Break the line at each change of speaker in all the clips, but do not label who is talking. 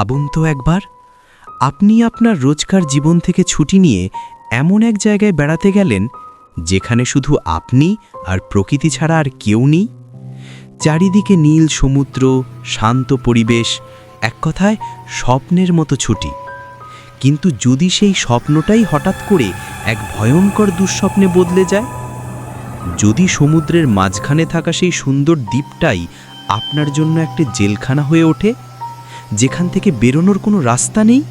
ভাবুন তো একবার, আপনি আপনার রোজকার জীবন থেকে ছুটি নিয়ে এমন এক জায়গায় বেড়াতে গেলেন, যেখানে শুধু আপনি আর প্রকৃতি ছাড়া আর কেউ নেই? চারিদিকে নীল সমুদ্র, শান্ত পরিবেশ, এক কথায় স্বপ্নের মতো ছুটি। কিন্তু যদি সেই স্বপ্নটাই হঠাৎ করে এক ভয়ঙ্কর দুঃস্বপ্নে বদলে যায়? যদি সমুদ্রের মাঝখানে থাকা সেই সুন্দর দ্বীপটাই আপনার জন্য একটা জেলখানা হয়ে ওঠে? যেখান থেকে বেরোনোর কোনো রাস্তা নেই?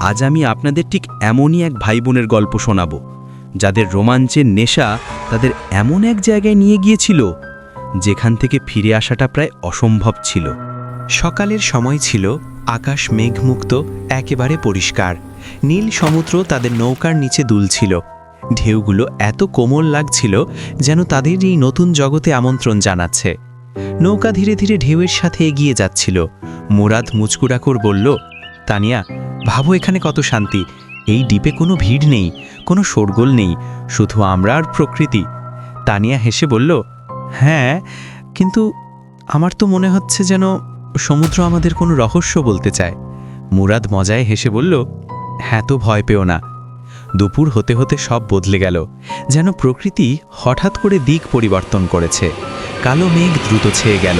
আজ আমি আপনাদের ঠিক এমনই এক ভাই বোনের গল্প শোনাবো, যাদের রোমাঞ্চের নেশা তাদের এমন এক জায়গায় নিয়ে গিয়েছিল, যেখান থেকে ফিরে আসাটা প্রায় অসম্ভব ছিল।
সকালের সময় ছিল আকাশ মেঘমুক্ত, একেবারে পরিষ্কার। নীল সমুদ্র তাদের নৌকার নিচে দুলছিল। ঢেউগুলো এত কোমল লাগছিল যেন তাদের এই নতুন জগতে আমন্ত্রণ জানাচ্ছে। নৌকা ধীরে ধীরে ঢেউয়ের সাথে এগিয়ে যাচ্ছিল। মুরাদ মুচকুরাকর বলল, তানিয়া, ভাবো এখানে কত শান্তি। এই ডিপে কোনো ভিড় নেই, কোনো শোরগোল নেই, শুধু আমরা আর প্রকৃতি। তানিয়া হেসে বলল হ্যাঁ কিন্তু আমার তো মনে হচ্ছে যেন সমুদ্র আমাদের কোনো রহস্য বলতে চায়। মুরাদ মজায় হেসে বলল হ্যাঁ তো, ভয় পেও না। দুপুর হতে হতে সব বদলে গেল। যেন প্রকৃতি হঠাৎ করে দিক পরিবর্তন করেছে। কালো মেঘ দ্রুত ছেয়ে গেল।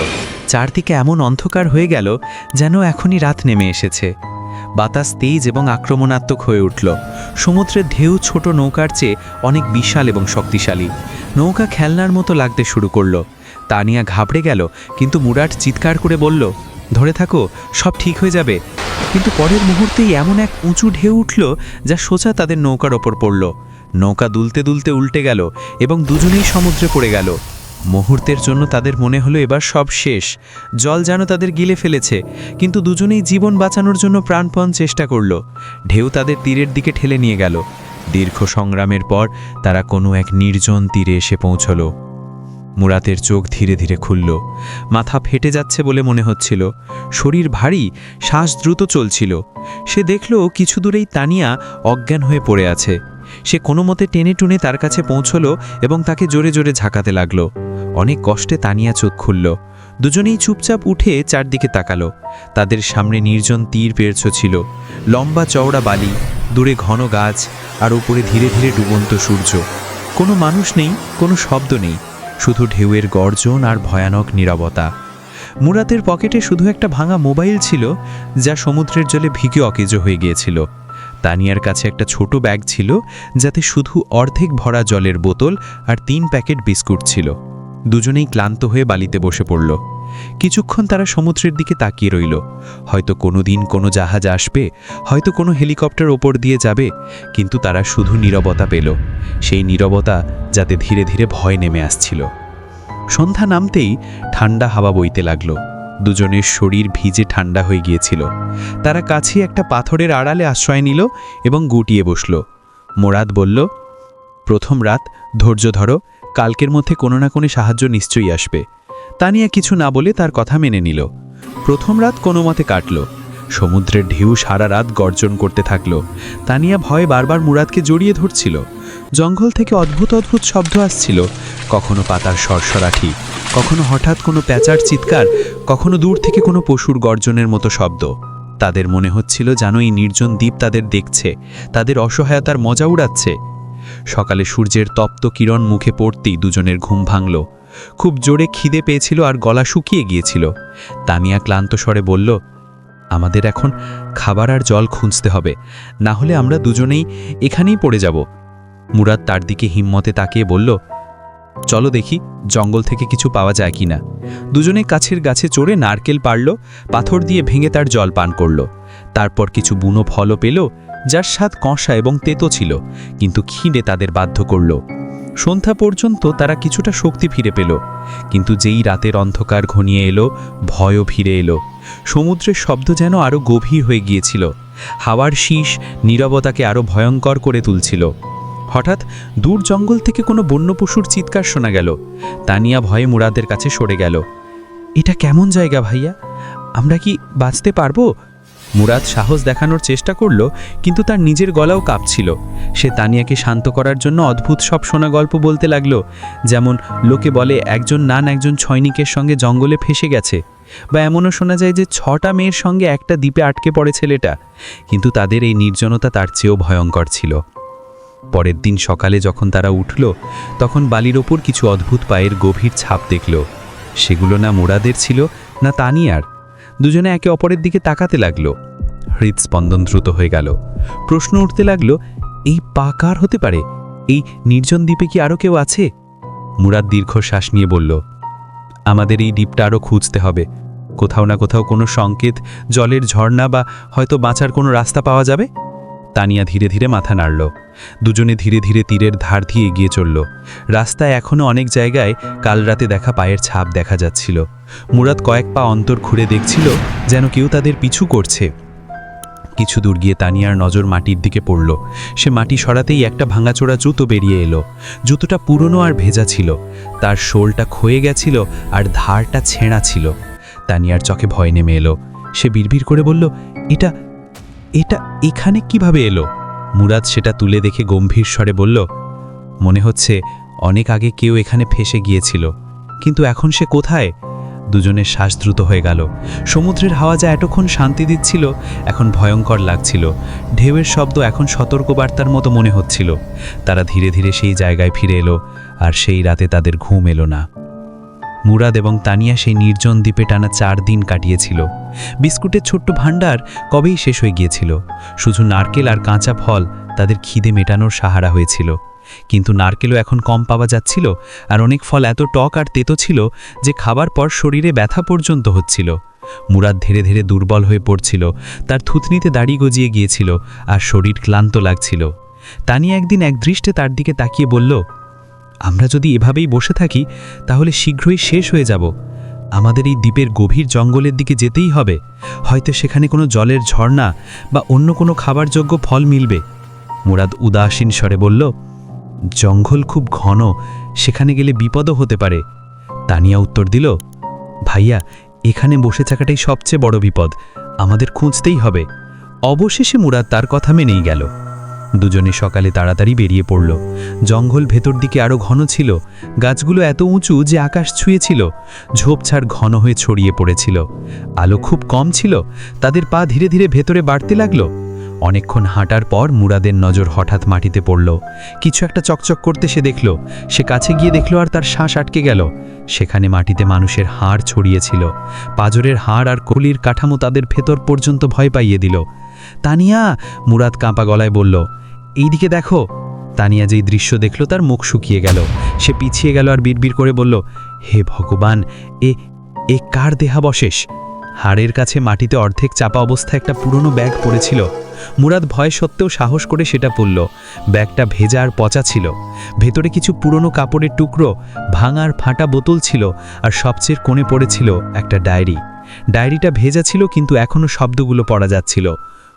চারদিকে এমন অন্ধকার হয়ে গেল যেন এখনই রাত নেমে এসেছে। বাতাস তেজ এবং আক্রমণাত্মক হয়ে উঠল। সমুদ্রের ঢেউ ছোট নৌকার চেয়ে অনেক বিশাল এবং শক্তিশালী। নৌকা খেলনার মতো লাগতে শুরু করল। তানিয়া ঘাবড়ে গেল, কিন্তু মুরাট চিৎকার করে বলল, ধরে থাকো, সব ঠিক হয়ে যাবে। কিন্তু পরের মুহূর্তেই এমন এক উঁচু ঢেউ উঠল যা সোজা তাদের নৌকার ওপর পড়ল। নৌকা দুলতে দুলতে উল্টে গেল এবং দুজনেই সমুদ্রে পড়ে গেল। মুহূর্তের জন্য তাদের মনে হলো এবার সব শেষ। জল যেন তাদের গিলে ফেলেছে, কিন্তু দুজনেই জীবন বাঁচানোর জন্য প্রাণপণ চেষ্টা করল। ঢেউ তাদের তীরের দিকে ঠেলে নিয়ে গেল। দীর্ঘ সংগ্রামের পর তারা কোনো এক নির্জন তীরে এসে পৌঁছলো। মুরাতের চোখ ধীরে ধীরে খুলল। মাথা ফেটে যাচ্ছে বলে মনে হচ্ছিল। শরীর ভারী, শ্বাস দ্রুত চলছিল। সে দেখল কিছু দূরেই তানিয়া অজ্ঞান হয়ে পড়ে আছে। সে কোনো মতে টেনে টুনে তার কাছে পৌঁছল এবং তাকে জোরে জোরে ঝাঁকাতে লাগল। অনেক কষ্টে তানিয়া চোখ খুলল। দুজনেই চুপচাপ উঠে চারদিকে তাকালো। তাদের সামনে নির্জন তীর পেরছ ছিল। লম্বা চওড়া বালি, দূরে ঘন গাছ আর উপরে ধীরে ধীরে ডুবন্ত সূর্য। কোনো মানুষ নেই, কোনো শব্দ নেই। শুধু ঢেউয়ের গর্জন আর ভয়ানক নীরবতা। মুরাতের পকেটে শুধু একটা ভাঙা মোবাইল ছিল, যা সমুদ্রের জলে ভিগে অকেজো হয়ে গিয়েছিল। তানিয়ার কাছে একটা ছোট ব্যাগ ছিল, যাতে শুধু অর্ধেক ভরা জলের বোতল আর তিন প্যাকেট বিস্কুট ছিল। দুজনেই ক্লান্ত হয়ে বালিতে বসে পড়ল। কিছুক্ষণ তারা সমুদ্রের দিকে তাকিয়ে রইল। হয়তো কোনো দিন কোনো জাহাজ আসবে, হয়তো কোনো হেলিকপ্টার ওপর দিয়ে যাবে, কিন্তু তারা শুধু নীরবতা পেল। সেই নীরবতা যাতে ধীরে ধীরে ভয় নেমে আসছিল। সন্ধ্যা নামতেই ঠান্ডা হাওয়া বইতে লাগল। দুজনের শরীর ভিজে ঠান্ডা হয়ে গিয়েছিল। তারা কাছে একটা পাথরের আড়ালে আশ্রয় নিল এবং গুটিয়ে বসল। মোরাদ বলল, প্রথম রাত, ধৈর্য ধরো, কালকের মধ্যে কোনো না কোনো সাহায্য নিশ্চয়ই আসবে। তানিয়া কিছু না বলে তার কথা মেনে নিল। প্রথম রাত কোনো মতে কাটল। সমুদ্রের ঢেউ সারা রাত গর্জন করতে থাকল। তানিয়া ভয়ে বারবার মুরাদকে জড়িয়ে ধরছিল। জঙ্গল থেকে অদ্ভুত অদ্ভুত শব্দ আসছিল। কখনো পাতার সরসরাঠি কখনো হঠাৎ কোনো প্যাঁচার চিৎকার, কখনো দূর থেকে কোনো পশুর গর্জনের মতো শব্দ। তাদের মনে হচ্ছিল যেন এই নির্জন দ্বীপ তাদের দেখছে, তাদের অসহায়তার মজা উড়াচ্ছে। সকালে সূর্যের তপ্ত কিরণ মুখে পড়তেই দুজনের ঘুম ভাঙল। খুব জোরে খিদে পেয়েছিল আর গলা শুকিয়ে গিয়েছিল। তানিয়া ক্লান্ত স্বরে বলল, আমাদের এখন খাবার আর জল খুঁজতে হবে, না হলে আমরা দুজনেই এখানেই পড়ে যাব। মুরাদ তার দিকে হিম্মতে তাকিয়ে বলল চলো দেখি জঙ্গল থেকে কিছু পাওয়া যায় কিনা। দুজনে কাছের গাছে চড়ে নারকেল পারল পাথর দিয়ে ভেঙে তার জল পান করল। তারপর কিছু বুনো ফলও পেল, যার স্বাদ কষা এবং তেতো ছিল, কিন্তু খিদে তাদের বাধ্য করল। সন্ধ্যা পর্যন্ত তারা কিছুটা শক্তি ফিরে পেল, কিন্তু যেই রাতের অন্ধকার ঘনিয়ে এলো, ভয়ও ফিরে এলো। সমুদ্রের শব্দ যেন আরও গভীর হয়ে গিয়েছিল। হাওয়ার শীষ নীরবতাকে আরও ভয়ঙ্কর করে তুলছিল। হঠাৎ দূর জঙ্গল থেকে কোনো বন্য পশুর চিৎকার শোনা গেল। তানিয়া ভয়ে মুরাদের কাছে সরে গেল। এটা কেমন জায়গা ভাইয়া? আমরা কি বাঁচতে পারব? মুরাদ সাহস দেখানোর চেষ্টা করল, কিন্তু তার নিজের গলাও কাঁপছিল। সে তানিয়াকে শান্ত করার জন্য অদ্ভুত সব শোনা গল্প বলতে লাগল, যেমন লোকে বলে, একজন নান একজন ছয়নিকের সঙ্গে জঙ্গলে ফেসে গেছে। বা এমনও শোনা যায় যে, ছটা মেয়ের সঙ্গে একটা দ্বীপে আটকে পড়ে ছেলেটা। কিন্তু তাদের এই নির্জনতা তার চেয়েও ভয়ঙ্কর ছিল। পরের দিন সকালে যখন তারা উঠল, তখন বালির ওপর কিছু অদ্ভুত পায়ের গভীর ছাপ দেখল। সেগুলো না মুরাদের ছিল, না তানিয়ার। দুজনে একে অপরের দিকে তাকাতে লাগল। হৃদস্পন্দন দ্রুত হয়ে গেল। প্রশ্ন উঠতে লাগল, এই পা কার হতে পারে? এই নির্জন দ্বীপে কি আরও কেউ আছে? মুরাদ দীর্ঘশ্বাস নিয়ে বলল, আমাদের এই দ্বীপটা আরও খুঁজতে হবে। কোথাও না কোথাও কোনো সংকেত, জলের ঝর্ণা বা হয়তো বাঁচার কোনো রাস্তা পাওয়া যাবে? তানিয়া ধীরে ধীরে মাথা নাড়ল। দুজনে ধীরে ধীরে তীরের ধার দিয়ে এগিয়ে চলল। রাস্তায় এখনও অনেক জায়গায় কাল রাতে দেখা পায়ের ছাপ দেখা যাচ্ছিল। মুরাদ কয়েক পা অন্তর ঘুরে দেখছিল যেন কেউ তাদের পিছু করছে। কিছু দূর গিয়ে তানিয়ার নজর মাটির দিকে পড়ল। সে মাটি সরাতেই একটা ভাঙাচোরা জুতো বেরিয়ে এলো। জুতোটা পুরনো আর ভেজা ছিল। তার শোলটা ক্ষয়ে গেছিল আর ধারটা ছেঁড়া ছিল। তানিয়ার চোখে ভয় নেমে এলো। সে বিড়বিড় করে বলল, এটা এটা এখানে কীভাবে এলো? মুরাদ সেটা তুলে দেখে গম্ভীর স্বরে বলল, মনে হচ্ছে অনেক আগে কেউ এখানে ফেসে গিয়েছিল, কিন্তু এখন সে কোথায়? দুজনের শ্বাস দ্রুত হয়ে গেল। সমুদ্রের হাওয়া যা এতক্ষণ শান্তি দিচ্ছিল, এখন ভয়ঙ্কর লাগছিল। ঢেউয়ের শব্দ এখন সতর্কবার্তার মতো মনে হচ্ছিল। তারা ধীরে ধীরে সেই জায়গায় ফিরে এলো, আর সেই রাতে তাদের ঘুম এলো না। মুরাদ এবং তানিয়া সেই নির্জন দ্বীপে টানা চার দিন কাটিয়েছিল। বিস্কুটের ছোট্ট ভাণ্ডার কবেই শেষ হয়ে গিয়েছিল। শুধু নারকেল আর কাঁচা ফল তাদের খিদে মেটানোর সাহারা হয়েছিল। কিন্তু নারকেলও এখন কম পাওয়া যাচ্ছিল আর অনেক ফল এত টক আর তেতো ছিল যে খাবার পর শরীরে ব্যথা পর্যন্ত হচ্ছিল। মুরাদ ধীরে ধীরে দুর্বল হয়ে পড়ছিল, তার থুতনিতে দাড়ি গজিয়ে গিয়েছিল আর শরীর ক্লান্ত লাগছিল। তানিয়া একদিন একদৃষ্টে তার দিকে তাকিয়ে বলল আমরা যদি এভাবেই বসে থাকি, তাহলে শীঘ্রই শেষ হয়ে যাব। আমাদের এই দ্বীপের গভীর জঙ্গলের দিকে যেতেই হবে। হয়তো সেখানে কোনো জলের ঝর্ণা বা অন্য কোনো খাবারযোগ্য ফল মিলবে। মুরাদ উদাসীন স্বরে বলল, জঙ্গল খুব ঘন, সেখানে গেলে বিপদও হতে পারে। তানিয়া উত্তর দিল, ভাইয়া, এখানে বসে থাকাটাই সবচেয়ে বড় বিপদ। আমাদের খুঁজতেই হবে। অবশেষে মুরাদ তার কথা মেনেই গেল। দুজনে সকালে তাড়াতাড়ি বেরিয়ে পড়ল। জঙ্গল ভেতর দিকে আরও ঘন ছিল। গাছগুলো এত উঁচু যে আকাশ ছুঁয়েছিল। ঝোপঝাড় ঘন হয়ে ছড়িয়ে পড়েছিল। আলো খুব কম ছিল। তাদের পা ধীরে ধীরে ভেতরে বাড়তে লাগল। অনেকক্ষণ হাঁটার পর মুরাদের নজর হঠাৎ মাটিতে পড়ল। কিছু একটা চকচক করতে সে দেখল। সে কাছে গিয়ে দেখল আর তার শ্বাস আটকে গেল। সেখানে মাটিতে মানুষের হাড় ছড়িয়েছিল। পাজরের হাড় আর কলির কাঠামো তাদের ভেতর পর্যন্ত ভয় পাইয়ে দিল। তানিয়া, মুরাদ কাঁপা গলায় বলল, এইদিকে দেখো। তানিয়া যেই দৃশ্য দেখল তার মুখ শুকিয়ে গেল। সে পিছিয়ে গেল আর বিড়বিড় করে বলল, হে ভগবান, এ এ কার দেহাবশেষ? হাড়ের কাছে মাটিতে অর্ধেক চাপা অবস্থায় একটা পুরনো ব্যাগ পড়েছিল। মুরাদ ভয় সত্ত্বেও সাহস করে সেটা পড়ল। ব্যাগটা ভেজা আর পচা ছিল। ভেতরে কিছু পুরনো কাপড়ের টুকরো ভাঙার ফাটা বোতল ছিল আর সবচেয়ে কোণে পড়েছিল একটা ডায়েরি। ডায়েরিটা ভেজা ছিল কিন্তু এখনও শব্দগুলো পড়া যাচ্ছিল।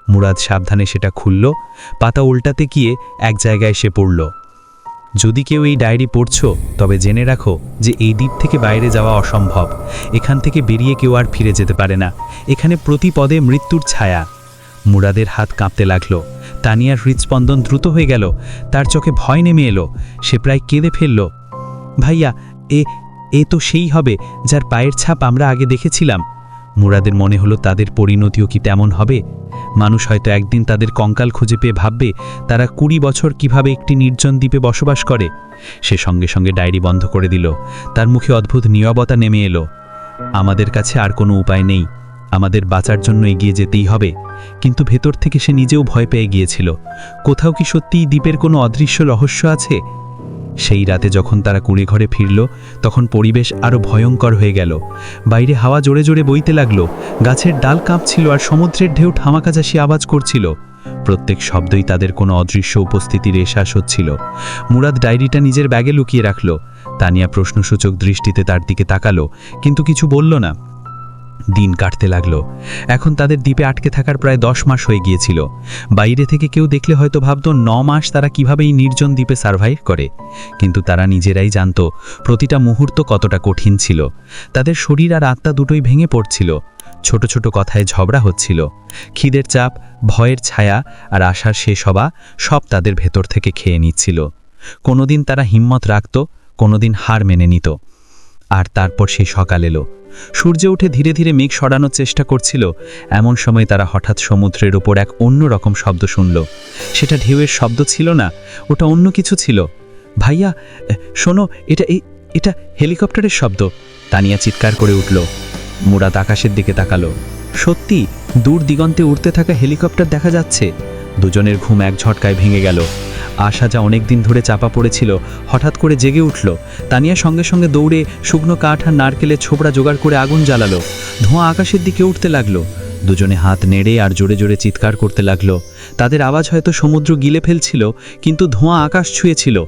মুরাদ সাবধানে সেটা খুলল, পাতা উল্টাতে গিয়ে এক জায়গায় এসে পড়ল। যদি কেউ এই ডায়েরি পড়ছ, তবে জেনে রাখো যে এই দ্বীপ থেকে বাইরে যাওয়া অসম্ভব। এখান থেকে বেরিয়ে কেউ আর ফিরে যেতে পারে না। এখানে প্রতি পদে মৃত্যুর ছায়া। মুরাদের হাত কাঁপতে লাগল। তানিয়ার হৃদস্পন্দন দ্রুত হয়ে গেল। তার চোখে ভয় নেমে এলো। সে প্রায় কেঁদে ফেলল। ভাইয়া, এ এ তো সেই হবে, যার পায়ের ছাপ আমরা আগে দেখেছিলাম। মুরাদের মনে হলো তাদের পরিণতিও কি তেমন হবে? মানুষ হয়তো একদিন তাদের কঙ্কাল খুঁজে পেয়ে ভাববে, তারা কুড়ি বছর কীভাবে একটি নির্জন দ্বীপে বসবাস করে? সে সঙ্গে সঙ্গে ডায়েরি বন্ধ করে দিল। তার মুখে অদ্ভুত নীরবতা নেমে এলো। আমাদের কাছে আর কোনো উপায় নেই। আমাদের বাঁচার জন্য এগিয়ে যেতেই হবে। কিন্তু ভেতর থেকে সে নিজেও ভয় পেয়ে গিয়েছিল। কোথাও কি সত্যিই দ্বীপের কোনো অদৃশ্য রহস্য আছে? সেই রাতে যখন তারা কুড়ে ঘরে ফিরল, তখন পরিবেশ আরও ভয়ঙ্কর হয়ে গেল। বাইরে হাওয়া জোরে জোরে বইতে লাগল। গাছের ডাল কাঁপছিল আর সমুদ্রের ঢেউ ঠামাকাজাসি আওয়াজ করছিল। প্রত্যেক শব্দই তাদের কোনো অদৃশ্য উপস্থিতির এসাস হচ্ছিল। মুরাদ ডায়েরিটা নিজের ব্যাগে লুকিয়ে রাখল। তানিয়া প্রশ্নসূচক দৃষ্টিতে তার দিকে তাকালো, কিন্তু কিছু বলল না। দিন কাটতে লাগল। এখন তাদের দ্বীপে আটকে থাকার প্রায় দশ মাস হয়ে গিয়েছিল। বাইরে থেকে কেউ দেখলে হয়তো ভাবত ন মাস তারা কীভাবে এই নির্জন দ্বীপে সার্ভাইভ করে। কিন্তু তারা নিজেরাই জানত প্রতিটা মুহূর্ত কতটা কঠিন ছিল। তাদের শরীর আর আত্মা দুটোই ভেঙে পড়ছিল। ছোট ছোট কথায় ঝগড়া হচ্ছিল। খিদের চাপ, ভয়ের ছায়া আর আশার শেষ হওয়া সব তাদের ভেতর থেকে খেয়ে নিচ্ছিল। কোনোদিন তারা হিম্মত রাখত, কোনোদিন হার মেনে নিত। আর তারপর সেই সকাল এলো। সূর্য উঠে ধীরে ধীরে মেঘ সরানোর চেষ্টা করছিল। এমন সময় তারা হঠাৎ সমুদ্রের ওপর এক অন্য রকম শব্দ শুনল। সেটা ঢেউয়ের শব্দ ছিল না, ওটা অন্য কিছু ছিল। ভাইয়া শোনো, এটা এই, এটা হেলিকপ্টারের শব্দ। তানিয়া চিৎকার করে উঠল। মুরাদ আকাশের দিকে তাকালো। সত্যি, দূর দিগন্তে উড়তে থাকা হেলিকপ্টার দেখা যাচ্ছে। দুজনের ঘুম এক ঝটকায় ভেঙে গেল। আশা যা অনেকদিন ধরে চাপা পড়েছিল, হঠাৎ করে জেগে উঠল। তানিয়া সঙ্গে সঙ্গে দৌড়ে শুকনো কাঠ আর নারকেলের ছোবড়া জোগাড় করে আগুন জ্বালালো। ধোঁয়া আকাশের দিকে উঠতে লাগল। দুজনে হাত নেড়ে আর জোরে জোরে চিৎকার করতে লাগল। তাদের আওয়াজ হয়তো সমুদ্র গিলে ফেলছিল, কিন্তু ধোঁয়া আকাশ ছুঁয়েছিল।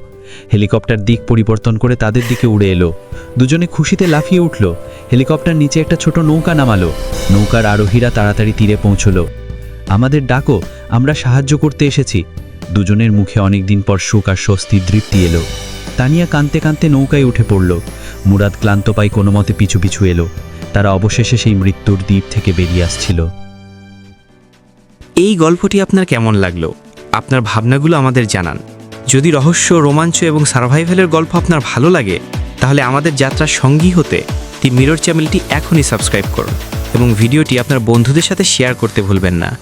হেলিকপ্টার দিক পরিবর্তন করে তাদের দিকে উড়ে এলো। দুজনে খুশিতে লাফিয়ে উঠল। হেলিকপ্টার নিচে একটা ছোট নৌকা নামালো। নৌকার আরোহীরা তাড়াতাড়ি তীরে পৌঁছলো। আমাদের ডাকো, আমরা সাহায্য করতে এসেছি। দুজনের মুখে অনেকদিন পর সুখ আর স্বস্তির তৃপ্তি এলো। তানিয়া কাঁদতে কাঁদতে নৌকায় উঠে পড়ল। মুরাদ ক্লান্ত পাই কোনো মতে পিছু পিছু এলো। তারা অবশেষে সেই মৃত্যুর দ্বীপ থেকে বেরিয়ে আসছিল।
এই গল্পটি আপনার কেমন লাগল? আপনার ভাবনাগুলো আমাদের জানান। যদি রহস্য, রোমাঞ্চ এবং সার্ভাইভালের গল্প আপনার ভালো লাগে, তাহলে আমাদের যাত্রার সঙ্গী হতে দি মিরর চ্যানেলটি এখনই সাবস্ক্রাইব করুন এবং ভিডিওটি আপনার বন্ধুদের সাথে শেয়ার করতে ভুলবেন না।